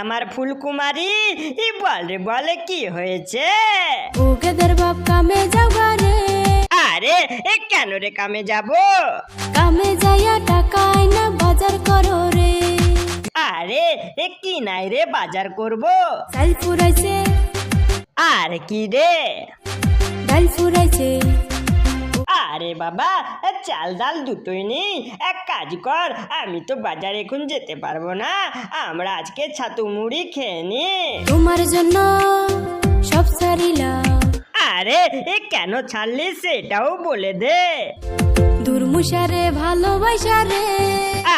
আমার ফুলকুমারী। ই বল রে বলে কি হয়েছে? ওগেদের বাপ কামে যাওয়া রে আরে এ কেন রে কামে যাব? কামে যাইয়া টাকা না বাজার করো রে। আরে এ কি নাই রে বাজার করব? চাল ফুরাইছে। আর কি রে? ডাল ফুরাইছে। আরে বাবা চাল ডাল দুটোই নেই। এক কাজ কর আমি তো বাজারে এখন যেতে পারব না। আমরা আজকে ছাতু মুড়ি খেয়ে নি। তোমার জন্য সব সারিলাম আরে এ কেন ছাড়লি সেটাও বলে দে। দুর্মুষারে ভালোবাসা রে।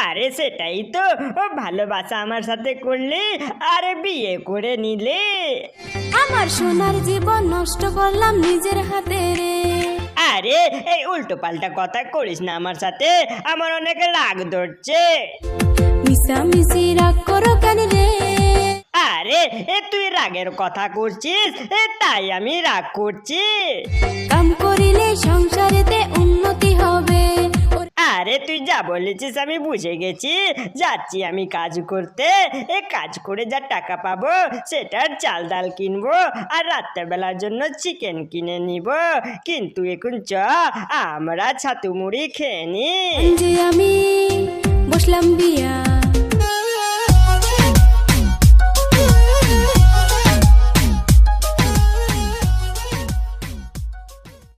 আরে সেটাই তো। ও ভালোবাসা আমার সাথে করলি আরে বিয়ে করে নিলে। আমার সোনার জীবন নষ্ট করলাম নিজের হাতে রে। আরে এই উল্টো পাল্টা কথা করিস না আমার সাথে। আমার অনেক রাগ ধরছে। মিশামিশি রাগ করো কেন রে? আরে এ তুই রাগের কথা করছিস এ তাই আমি রাগ করছি। কাম করিলে সংসারেতে তুই যা বলেছিস আমি বুঝে গেছি। যাচ্ছি আমি কাজ করতে। এ কাজ করে যা টাকা পাবো, সেটার চাল ডাল কিনবো আর রাত্রেবেলার জন্য চিকেন কিনে নিব। কিন্তু এখন চ, আমরা ছাতু মুড়ি খেয়ে নি। বসলাম আমি